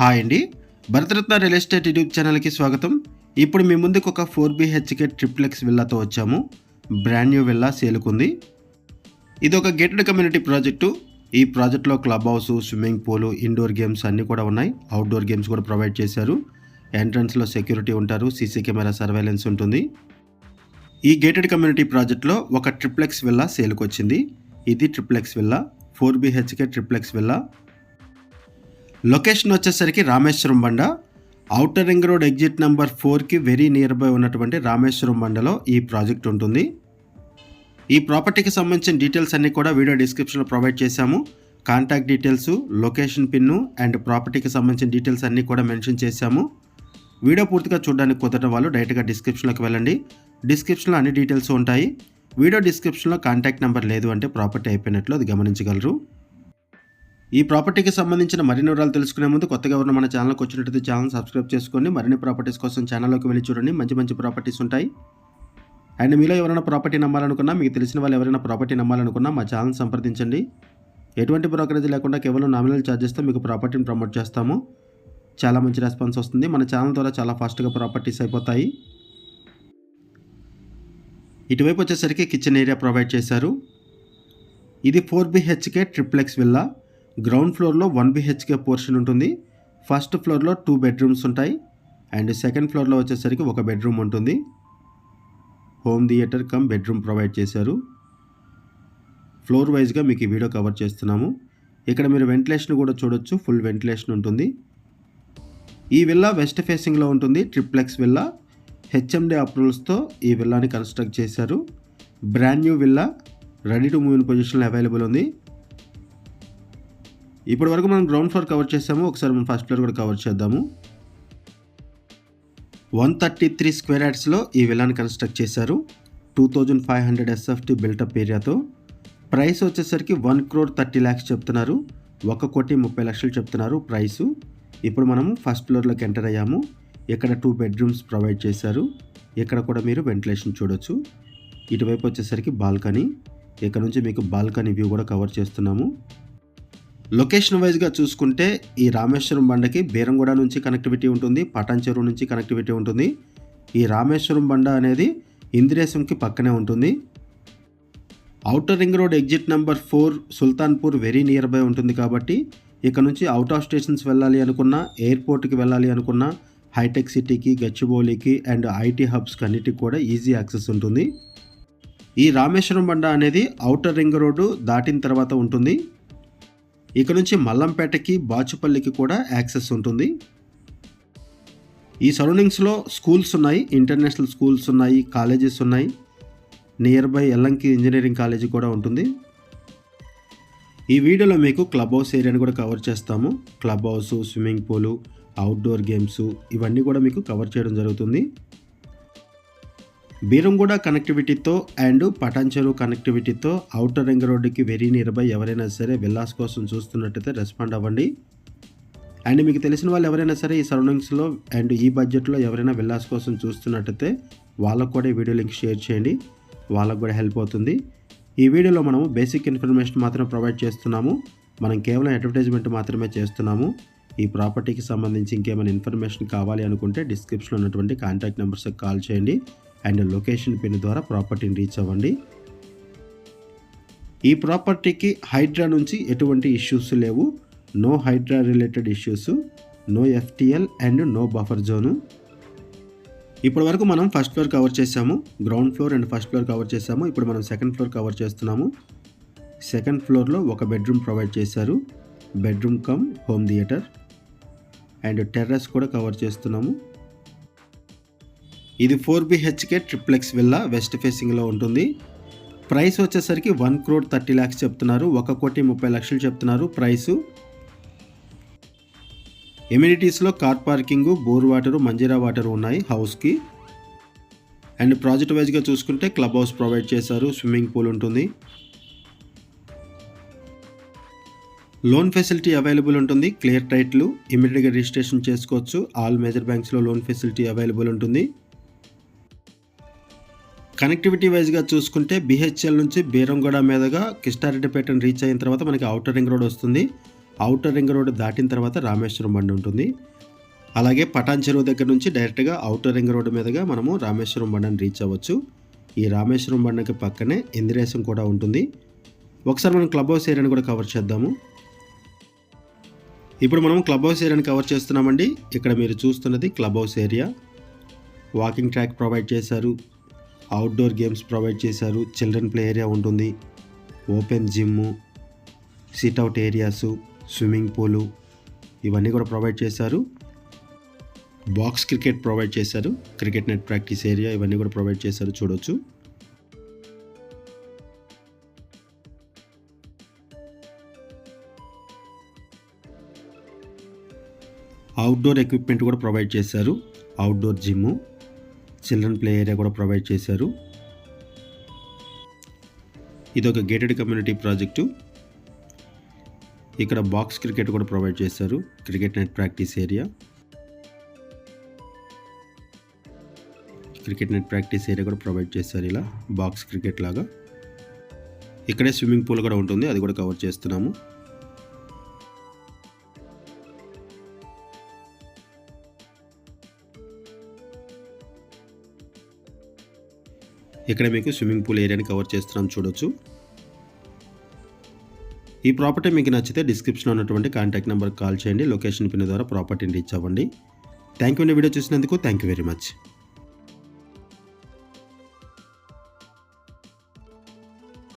Hi అండి. Bharat Ratna real estate YouTube ఛానల్కి స్వాగతం. ఇప్పుడు మీ ముందుకు ఒక ఫోర్ బీహెచ్కే ట్రిప్లెక్స్ విల్లాతో వచ్చాము. బ్రాండ్ న్యూ విల్లా సేలుకుంది. ఇది ఒక గేటెడ్ కమ్యూనిటీ ప్రాజెక్టు. ఈ ప్రాజెక్ట్లో club house swimming pool indoor games అన్నీ కూడా ఉన్నాయి. అవుట్డోర్ గేమ్స్ కూడా ప్రొవైడ్ చేశారు. ఎంట్రన్స్లో సెక్యూరిటీ ఉంటారు. సీసీ కెమెరా సర్వేలెన్స్ ఉంటుంది. ఈ గేటెడ్ కమ్యూనిటీ ప్రాజెక్ట్లో ఒక ట్రిప్లెక్స్ విల్లా సేలుకొచ్చింది. ఇది triplex villa. Four BHK triplex villa. Location వచ్చేసరికి Rameswaram Banda. Outer ring road exit number ఫోర్కి వెరీ నియర్ బై ఉన్నటువంటి రామేశ్వరం బండలో ఈ ప్రాజెక్ట్ ఉంటుంది. ఈ ప్రాపర్టీకి సంబంధించిన డీటెయిల్స్ అన్నీ కూడా వీడియో డిస్క్రిప్షన్లో ప్రొవైడ్ చేశాము. Contact details location pin and ప్రాపర్టీకి సంబంధించిన డీటెయిల్స్ అన్నీ కూడా మెన్షన్ చేశాము. వీడియో పూర్తిగా చూడడానికి కుదరడం వాళ్ళు డైరెక్ట్గా డిస్క్రిప్షన్లోకి వెళ్ళండి. డిస్క్రిప్షన్లో అన్ని డీటెయిల్స్ ఉంటాయి. వీడియో డిస్క్రిప్షన్లో కాంటాక్ట్ నెంబర్ లేదు అంటే ప్రాపర్టీ అయిపోయినట్లు అది గమనించగలరు. ఈ ప్రాపర్టీకి సంబంధించిన మరిన్ని వివరాలు తెలుసుకునే ముందు కొత్తగా ఉన్న మన ఛానల్కి వచ్చినట్టు ఛానల్ సబ్స్క్రైబ్ చేసుకోండి. మరిన్ని ప్రాపర్టీస్ కోసం ఛానల్లోకి వెళ్ళి చూడండి. మంచి మంచి ప్రాపర్టీస్ ఉంటాయి. అండ్ మీలో ఎవరైనా ప్రాపర్టీ నమ్మాలనుకున్నా మీకు తెలిసిన వాళ్ళు ఎవరైనా ప్రాపర్టీ నమ్మాలనుకున్నా మా ఛానల్ సంప్రదించండి. ఎటువంటి బ్రోకరేజ్ లేకుండా కేవలం నామినల్ ఛార్జెస్తో మీకు ప్రాపర్టీని ప్రమోట్ చేస్తాము. చాలా మంచి రెస్పాన్స్ వస్తుంది. మన ఛానల్ ద్వారా చాలా ఫాస్ట్గా ప్రాపర్టీస్ అయిపోతాయి. ఇటువైపు వచ్చేసరికి కిచెన్ ఏరియా ప్రొవైడ్ చేశారు. ఇది four BHK triplex villa ground ఫ్లోర్లో వన్ బిహెచ్కే పోర్షన్ ఉంటుంది. ఫస్ట్ ఫ్లోర్లో టూ బెడ్రూమ్స్ ఉంటాయి. అండ్ సెకండ్ ఫ్లోర్లో వచ్చేసరికి ఒక బెడ్రూమ్ ఉంటుంది. Home theatre cum bedroom provide చేశారు. ఫ్లోర్ వైజ్గా మీకు ఈ వీడియో కవర్ చేస్తున్నాము. ఇక్కడ మీరు వెంటిలేషన్ కూడా చూడొచ్చు. ఫుల్ వెంటిలేషన్ ఉంటుంది. ఈ విల్లా వెస్ట్ ఫేసింగ్లో ఉంటుంది. Triplex villa. హెచ్ఎండి అప్రూవల్స్తో ఈ విల్లాని కన్స్ట్రక్ట్ చేశారు. Brand new villa. Ready to move in పొజిషన్లో అవైలబుల్ ఉంది. ఇప్పటి వరకు మనం గ్రౌండ్ ఫ్లోర్ కవర్ చేసాము. ఒకసారి మనం ఫస్ట్ ఫ్లోర్ కూడా కవర్ చేద్దాము. వన్ థర్టీ త్రీ స్క్వేర్ యార్డ్స్లో ఈ విల్లాని కన్స్ట్రక్ట్ చేశారు. Two thousand five hundred SFT built up ఏరియాతో price వచ్చేసరికి వన్ క్రోర్ థర్టీ ల్యాక్స్ చెప్తున్నారు. ఒక కోటి ముప్పై లక్షలు చెప్తున్నారు ప్రైసు ఇప్పుడు మనము ఫస్ట్ ఫ్లోర్లోకి ఎంటర్ అయ్యాము. ఇక్కడ టూ బెడ్రూమ్స్ ప్రొవైడ్ చేశారు. ఇక్కడ కూడా మీరు వెంటిలేషన్ చూడొచ్చు. ఇటువైపు వచ్చేసరికి బాల్కనీ ఇక్కడ నుంచి మీకు బాల్కనీ వ్యూ కూడా కవర్ చేస్తున్నాము. లొకేషన్ వైజ్గా చూసుకుంటే ఈ రామేశ్వరం బండకి బీరంగూడ నుంచి కనెక్టివిటీ ఉంటుంది పటాన్చెరు నుంచి కనెక్టివిటీ ఉంటుంది. ఈ రామేశ్వరం బండ అనేది ఇందిరేశంకి పక్కనే ఉంటుంది. Outer ring road exit number four Sultanpur very near by ఉంటుంది కాబట్టి ఇక్కడ నుంచి అవుట్ ఆఫ్ స్టేషన్స్ వెళ్ళాలి అనుకున్నా ఎయిర్పోర్ట్కి వెళ్ళాలి అనుకున్నా హైటెక్ సిటీకి గచ్చిబౌలికి అండ్ ఐటీ హబ్స్కి అన్నిటికి కూడా ఈజీ యాక్సెస్ ఉంటుంది. ఈ రామేశ్వరం బండ అనేది అవుటర్ రింగ్ రోడ్డు దాటిన తర్వాత ఉంటుంది. ఇక నుంచి మల్లంపేటకి బాచుపల్లికి కూడా యాక్సెస్ ఉంటుంది. ఈ సరౌండింగ్స్లో స్కూల్స్ ఉన్నాయి ఇంటర్నేషనల్ స్కూల్స్ ఉన్నాయి కాలేజెస్ ఉన్నాయి. Near by Ellanki engineering college కూడా ఉంటుంది. ఈ వీడియోలో మీకు క్లబ్ హౌస్ ఏరియాని కూడా కవర్ చేస్తాము. క్లబ్ హౌస్ స్విమ్మింగ్ పూలు అవుట్డోర్ గేమ్స్ ఇవన్నీ కూడా మీకు కవర్ చేయడం జరుగుతుంది. బీరంగూడ కనెక్టివిటీతో అండ్ పటాన్చెరు కనెక్టివిటీతో అవుటర్ రింగ్ రోడ్డుకి వెరీ నియర్బై ఎవరైనా సరే విల్లాస్ కోసం చూస్తున్నట్టయితే రెస్పాండ్ అవ్వండి. అండ్ మీకు తెలిసిన వాళ్ళు ఎవరైనా సరే ఈ సరౌండింగ్స్లో అండ్ ఈ బడ్జెట్లో ఎవరైనా విల్లాస్ కోసం చూస్తున్నట్టయితే వాళ్ళకు కూడా ఈ వీడియో లింక్ షేర్ చేయండి. వాళ్ళకు కూడా హెల్ప్ అవుతుంది. ఈ వీడియోలో మనము బేసిక్ ఇన్ఫర్మేషన్ మాత్రం ప్రొవైడ్ చేస్తున్నాము. మనం కేవలం అడ్వర్టైజ్మెంట్ మాత్రమే చేస్తున్నాము. ఈ ప్రాపర్టీకి సంబంధించి ఇంకేమైనా ఇన్ఫర్మేషన్ కావాలి అనుకుంటే డిస్క్రిప్షన్లో ఉన్నటువంటి కాంటాక్ట్ నెంబర్స్కి కాల్ చేయండి. అండ్ లొకేషన్ పిన్ ద్వారా ప్రాపర్టీని రీచ్ అవ్వండి. ఈ ప్రాపర్టీకి హైడ్రా నుంచి ఎటువంటి ఇష్యూస్ లేవు. No Hydraa related issues no FTL and no buffer zone. ఇప్పటి వరకు మనం ఫస్ట్ ఫ్లోర్ కవర్ చేసాము ground floor and first floor cover చేసాము ఇప్పుడు మనం సెకండ్ ఫ్లోర్ కవర్ చేస్తున్నాము. సెకండ్ ఫ్లోర్లో ఒక బెడ్రూమ్ ప్రొవైడ్ చేశారు. Bedroom cum home theatre and terrace కూడా కవర్ చేస్తున్నాము. ఇది four BHK triplex villa west ఫేసింగ్లో ఉంటుంది. ప్రైస్ వచ్చేసరికి వన్ క్రోడ్ థర్టీ ల్యాక్స్ చెప్తున్నారు. ఒక కోటి ముప్పై లక్షలు చెప్తున్నారు price. ఎమ్యూనిటీస్లో car parking bore water Manjira water ఉన్నాయి హౌస్కి. అండ్ ప్రాజెక్ట్ వైజ్గా చూసుకుంటే క్లబ్ హౌస్ ప్రొవైడ్ చేశారు. స్విమ్మింగ్ పూల్ ఉంటుంది. లోన్ ఫెసిలిటీ అవైలబుల్ ఉంటుంది. క్లియర్ టైట్లు ఇమీడియట్గా రిజిస్ట్రేషన్ చేసుకోవచ్చు. ఆల్ మేజర్ బ్యాంక్స్లో లోన్ ఫెసిలిటీ అవైలబుల్ ఉంటుంది. కనెక్టివిటీ వైజ్గా చూసుకుంటే బిహెచ్ఎల్ నుంచి బీరంగూడ మీదుగా కిష్టారెడ్డిపేటను రీచ్ అయిన తర్వాత మనకి అవుటర్ రింగ్ రోడ్ వస్తుంది. అవుటర్ రింగ్ రోడ్ దాటిన తర్వాత రామేశ్వరం బండి ఉంటుంది. అలాగే పటాన్ చెరువు దగ్గర నుంచి డైరెక్ట్గా అవుటర్ రింగ్ రోడ్డు మీదుగా మనము రామేశ్వరం బండని రీచ్ అవ్వచ్చు. ఈ రామేశ్వరం బండకి పక్కనే ఇందిరేశం కూడా ఉంటుంది. ఒకసారి మనం క్లబ్ హౌస్ ఏరియాని కూడా కవర్ చేద్దాము. ఇప్పుడు మనం క్లబ్ హౌస్ ఏరియాని కవర్ చేస్తున్నామండి. ఇక్కడ మీరు చూస్తున్నది club house area walking track provide చేశారు. అవుట్డోర్ గేమ్స్ ప్రొవైడ్ చేశారు. చిల్డ్రన్ ప్లే ఏరియా ఉంటుంది. Open gym sit out areas swimming పూలు ఇవన్నీ కూడా ప్రొవైడ్ చేశారు. బాక్స్ క్రికెట్ ప్రొవైడ్ చేశారు. క్రికెట్ నెట్ ప్రాక్టీస్ ఏరియా ఇవన్నీ కూడా ప్రొవైడ్ చేశారు చూడొచ్చు. అవుట్డోర్ ఎక్విప్మెంట్ కూడా ప్రొవైడ్ చేశారు. Outdoor gym children play area కూడా ప్రొవైడ్ చేశారు. ఇది ఒక గేటెడ్ కమ్యూనిటీ ప్రాజెక్టు. ఇక్కడ బాక్స్ క్రికెట్ కూడా ప్రొవైడ్ చేశారు. Cricket net practice area. Cricket net practice area కూడా ప్రొవైడ్ చేశారు ఇలా బాక్స్ క్రికెట్ లాగా. ఇక్కడే స్విమ్మింగ్ పూల్ కూడా ఉంటుంది అది కూడా కవర్ చేస్తున్నాము. ఇక్కడ మీకు స్విమ్మింగ్ పూల్ ఏరియాని కవర్ చేస్తున్నాం చూడొచ్చు. ఈ ప్రాపర్టీ మీకు నచ్చితే డిస్క్రిప్షన్లో ఉన్నటువంటి కాంటాక్ట్ నెంబర్కి కాల్ చేయండి. లొకేషన్ పిన్ ద్వారా ప్రాపర్టీని రీచ్ అవ్వండి. థ్యాంక్ యూ అండి వీడియో చూసినందుకు. Thank you very much.